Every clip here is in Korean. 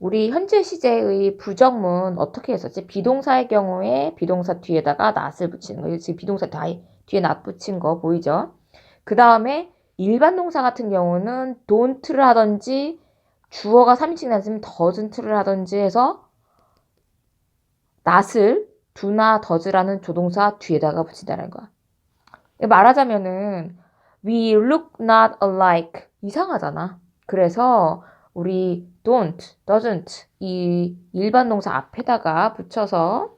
우리 현재 시제의 부정문 어떻게 했었지? 비동사의 경우에 비동사 뒤에다가 not을 붙이는 거. 지금 비동사 다 뒤에 not 붙인 거 보이죠? 그 다음에 일반 동사 같은 경우는 don't를 하던지 주어가 3인칭 나으면 doesn't를 하던지 해서 not을 do나 does라는 조동사 뒤에다가 붙인다는 거야. 말하자면은 we look not alike 이상하잖아. 그래서 우리 don't, doesn't 이 일반 동사 앞에다가 붙여서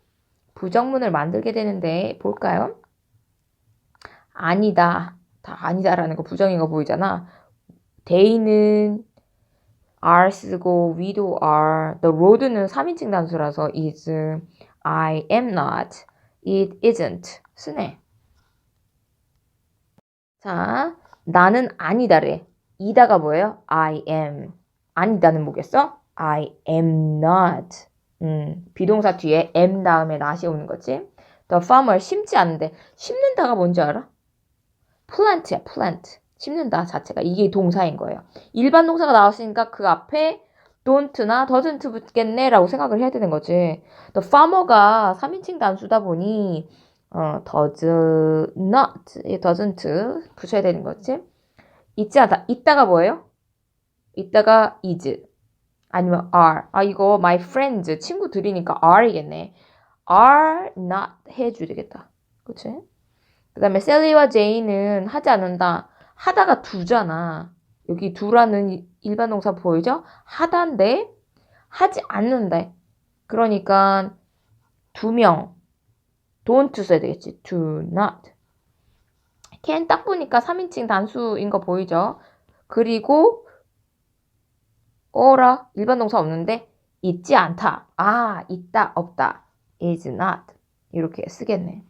부정문을 만들게 되는데 볼까요? 아니다. 다 아니다라는 거 부정인 거 보이잖아. they는 are 쓰고 we도 are. the road는 3인칭 단수라서 is, I am not, it isn't 쓰네. 자, 나는 아니다래. 이다가 뭐예요? I am. 아니다는 뭐겠어? I am not. 음, 비동사 뒤에 am 다음에 not이 오는 거지. The farmer 심지 않는데 심는다가 뭔지 알아? plant야, plant. 심는다 자체가 이게 동사인 거예요. 일반 동사가 나왔으니까 그 앞에 don't나 doesn't 붙겠네라고 생각을 해야 되는 거지. The farmer가 3인칭 단수다 보니 어, does not, doesn't 붙여야 되는 거지. 있지 않다. 있다가 뭐예요? 있다가 is. 아니면 are. 아, 이거 my friends, 친구들이니까 are이겠네. are not 해줘야 되겠다. 그치? 그 다음에 셀리와 제이는 하지 않는다. 하다가 두잖아. 여기 두라는 일반 동사 보이죠? 하다인데 하지 않는데. 그러니까 두 명. don't 써야 되겠지. do not. can 딱 보니까 3인칭 단수인 거 보이죠? 그리고 어라 일반 동사 없는데 있지 않다. 아, 있다, 없다. is not. 이렇게 쓰겠네.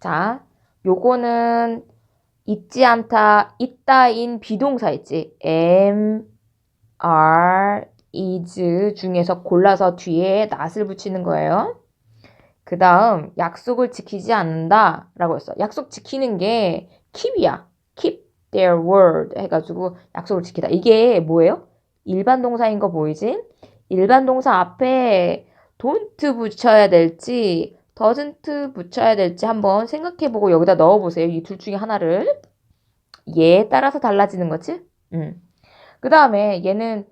자, 요거는 있지 않다, 있다인 비동사 있지. am, are, is 중에서 골라서 뒤에 not을 붙이는 거예요. 그 다음 약속을 지키지 않는다 라고 했어. 약속 지키는 게 keep이야. Their word 해가지고 약속을 지키다. 이게 뭐예요? 일반 동사인 거 보이지? 일반 동사 앞에 don't 붙여야 될지 doesn't 붙여야 될지 한번 생각해 보고 여기다 넣어 보세요. 이 둘 중에 하나를. 얘에 따라서 달라지는 거지? 음. 그 다음에 얘는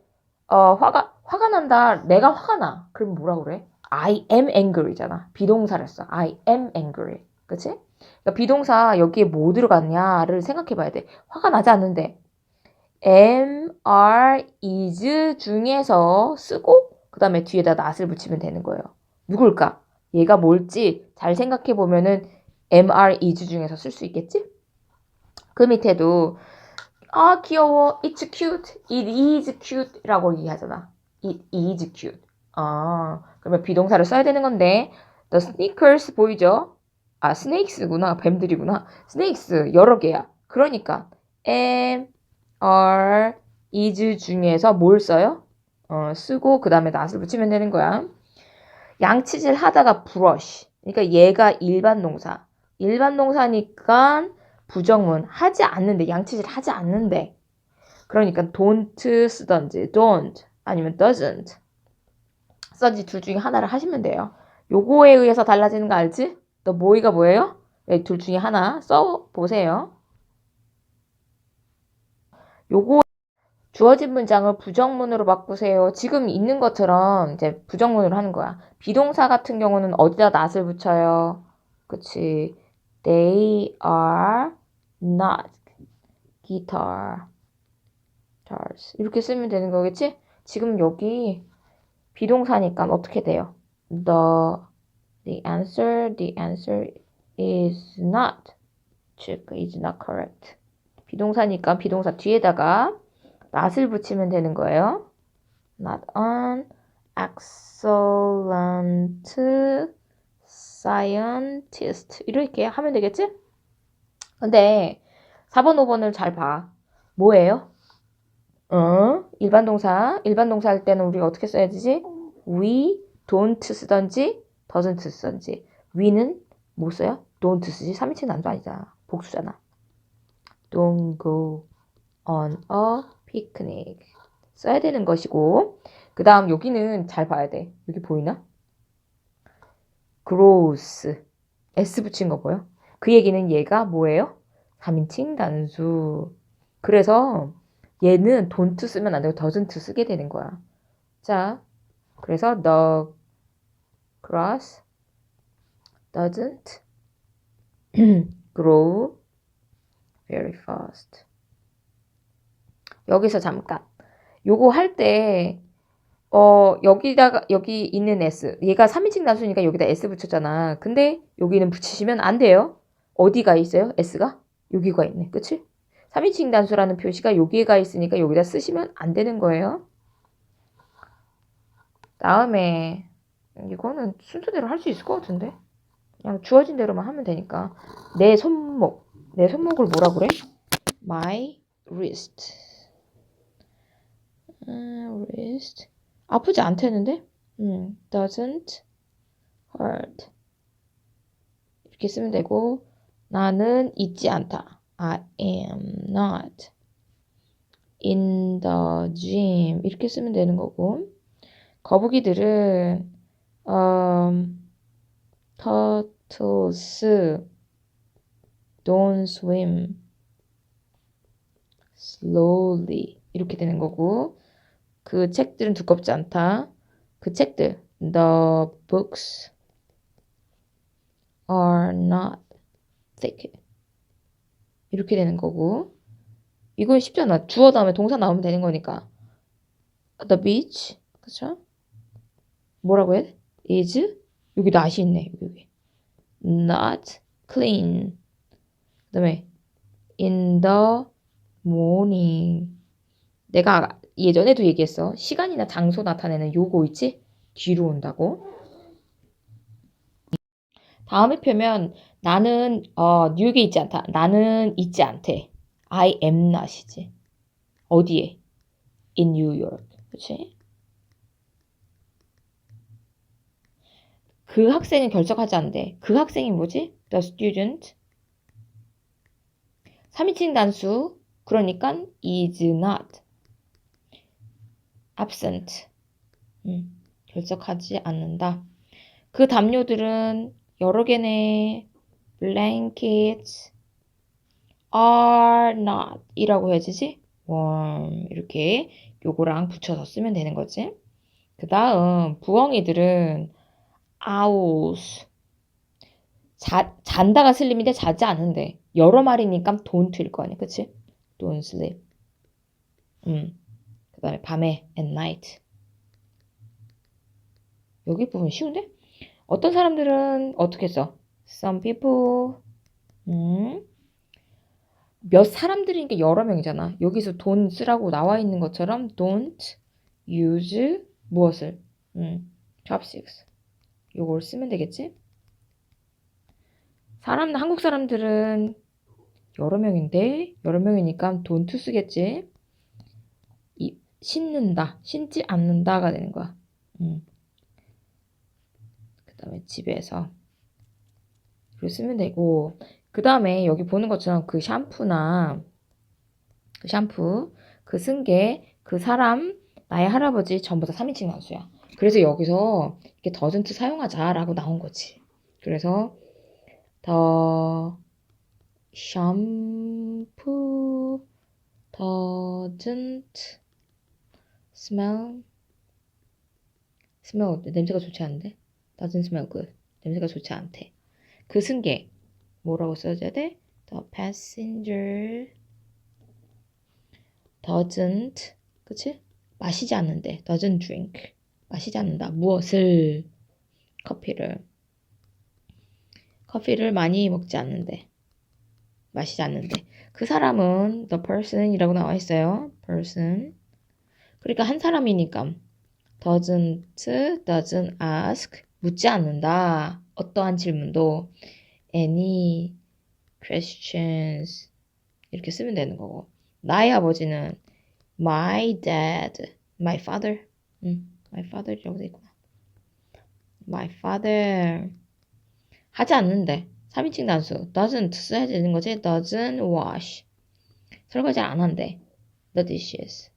어, 화가 화가 난다. 내가 화가 나. 그럼 뭐라 그래? I am angry잖아. 비동사를 써. I am angry. 그치? 그러니까 비동사 여기에 뭐 들어갔냐를 생각해 봐야 돼. 화가 나지 않는데. am, are, is 중에서 쓰고 그 다음에 뒤에다 not을 붙이면 되는 거예요. 누굴까? 얘가 뭘지 잘 생각해 보면은 am, are, is 중에서 쓸 수 있겠지? 그 밑에도 아 귀여워, it's cute, it is cute 라고 얘기하잖아. it is cute. 아 그러면 비동사를 써야 되는 건데 the sneakers 보이죠? 아 snakes구나. 뱀들이구나. snakes 여러 개야. 그러니까 am, are, is 중에서 뭘 써요? 어, 쓰고 그 다음에 not을 붙이면 되는 거야. 양치질 하다가 brush. 그러니까 얘가 일반 동사. 일반 동사니까 부정문 하지 않는데 양치질 하지 않는데. 그러니까 don't 쓰던지 don't 아니면 doesn't. 써지 둘 중에 하나를 하시면 돼요. 요거에 의해서 달라지는 거 알지? 너 뭐이가 뭐예요? 네, 둘 중에 하나 써 보세요. 요거 주어진 문장을 부정문으로 바꾸세요. 지금 있는 것처럼 이제 부정문으로 하는 거야. 비동사 같은 경우는 어디다 not을 붙여요? 그치. They are not guitar. 이렇게 쓰면 되는 거겠지? 지금 여기 비동사니까 어떻게 돼요? The the answer the answer is not 즉 is not correct. 비동사니까 비동사 뒤에다가 not을 붙이면 되는 거예요. Not an excellent scientist 이렇게 하면 되겠지? 근데 4번, 5번을 잘 봐. 뭐예요? 어? 일반 동사. 일반 동사 할 때는 우리가 어떻게 써야 되지? we don't 쓰던지 doesn't 쓰던지. we는 뭐 써요? don't 쓰지. 3인칭 난도 아니잖아. 복수잖아. don't go on a picnic. 써야 되는 것이고 그 다음 여기는 잘 봐야 돼. 여기 보이나? gross s 붙인 거 보여? 그 얘기는 얘가 뭐예요? 3인칭 단수. 그래서 얘는 don't 쓰면 안 되고 doesn't 쓰게 되는 거야. 자, 그래서 the grass doesn't grow very fast. 여기서 잠깐. 요거 할 때, 어, 여기다가, 여기 있는 s. 얘가 3인칭 단수니까 여기다 s 붙였잖아. 근데 여기는 붙이시면 안 돼요. 어디가 있어요? s가? 여기가 있네. 그치? 3인칭 단수라는 표시가 여기가 있으니까 여기다 쓰시면 안 되는 거예요. 다음에, 이거는 순서대로 할 수 있을 것 같은데? 그냥 주어진 대로만 하면 되니까. 내 손목. 내 손목을 뭐라 그래? My wrist. 음, wrist. 아프지 않다는데? 음, doesn't hurt. 이렇게 쓰면 되고, 나는 있지 않다. I am not in the gym. 이렇게 쓰면 되는 거고, 거북이들은, 음, turtles don't swim slowly. 이렇게 되는 거고, 그 책들은 두껍지 않다. 그 책들, the books are not thick. 이렇게 되는 거고, 이건 쉽잖아. 주어 다음에 동사 나오면 되는 거니까. The beach, 그쵸? 뭐라고 해? Is? 여기 not이 있네, 여기. not clean. 그 다음에 in the morning. 내가 예전에도 얘기했어. 시간이나 장소 나타내는 요거 있지? 뒤로 온다고. 다음에 표면 나는 어, 뉴욕에 있지 않다. 나는 있지 않대. I am not이지. 어디에? In New York. 그치? 그 학생은 결석하지 않대. 그 학생이 뭐지? The student. 3인칭 단수. 그러니까 is not. absent. 음, 결석하지 않는다. 그 담요들은 여러 개네. blankets are not 이라고 해야지 warm 이렇게 요거랑 붙여서 쓰면 되는 거지. 그 다음 부엉이들은 owls 자, 잔다가 슬림인데 자지 않는데 여러 마리니까 don't일 거 아니야 그치? don't sleep 음. 그 다음에 밤에 at night 여기 부분 쉬운데? 어떤 사람들은 어떻게 써? Some people 음. 몇 사람들이니까 여러 명이잖아. 여기서 don't 쓰라고 나와 있는 것처럼 don't use 무엇을? 음. chopsticks. 요걸 쓰면 되겠지? 사람 한국 사람들은 여러 명인데 여러 명이니까 don't 쓰겠지. 이 신는다, 신지 않는다가 되는 거야. 음. 그 다음에 집에서 이렇게 쓰면 되고 그 다음에 여기 보는 것처럼 그 샴푸나 그 샴푸, 그 승계, 그 사람, 나의 할아버지 전부 다 3인칭 단수야. 그래서 여기서 이렇게 doesn't 사용하자라고 나온 거지. 그래서 the shampoo doesn't smell smell 냄새가 좋지 않은데 doesn't smell good 냄새가 좋지 않대. 그 승객 뭐라고 써줘야 돼? The passenger doesn't 그치? 마시지 않는데 doesn't drink 마시지 않는다. 무엇을? 커피를. 커피를 많이 먹지 않는데. 마시지 않는데. 그 사람은 the person이라고 나와 있어요. person. 그러니까 한 사람이니까. doesn't doesn't ask. 묻지 않는다. 어떠한 질문도. any questions. 이렇게 쓰면 되는 거고. 나의 아버지는 my dad, my father, 음, my father이라고 돼 있구나. my father 하지 않는데 3인칭 단수 doesn't 써야 되는 거지 doesn't wash 설거지 안 한대 the dishes